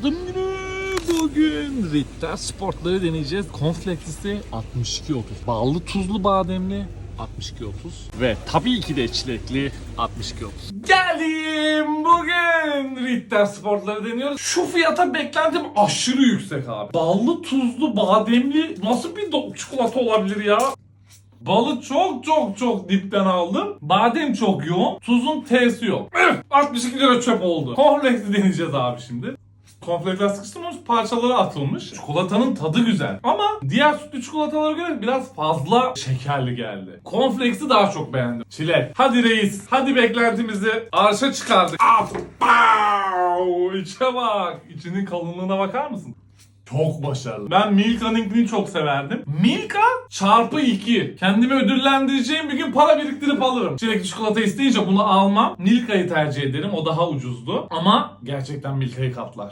Adım günü bugün Ritter Sportları deneyeceğiz. Konfleksisi 62.30. Ballı tuzlu bademli 62.30 ve tabii ki de çilekli 62.30. Geldim bugün Ritter Sportları deniyoruz. Şu fiyata beklentim aşırı yüksek abi. Ballı tuzlu bademli nasıl bir çikolata olabilir ya? Balı çok çok çok dipten aldım. Badem çok yoğun. Tuzun T'si yok. Üf! 62 lira çöp oldu. Kornflakes'i deneyeceğiz abi şimdi. Kornflakesler sıkıştırılmış parçaları atılmış. Çikolatanın tadı güzel. Ama diğer sütlü çikolatalara göre biraz fazla şekerli geldi. Cornflakes'i daha çok beğendim. Çilek. Hadi reis. Hadi beklentimizi arşa çıkardık. At. Pow! İçe bak. İçinin kalınlığına bakar mısın? Çok başarılı. Ben Milka'nınkini çok severdim. Milka çarpı 2. Kendimi ödüllendireceğim bir gün para biriktirip alırım. Çilekli çikolata isteyince bunu almam. Milka'yı tercih ederim. O daha ucuzdu. Ama gerçekten Milka'yı katlar.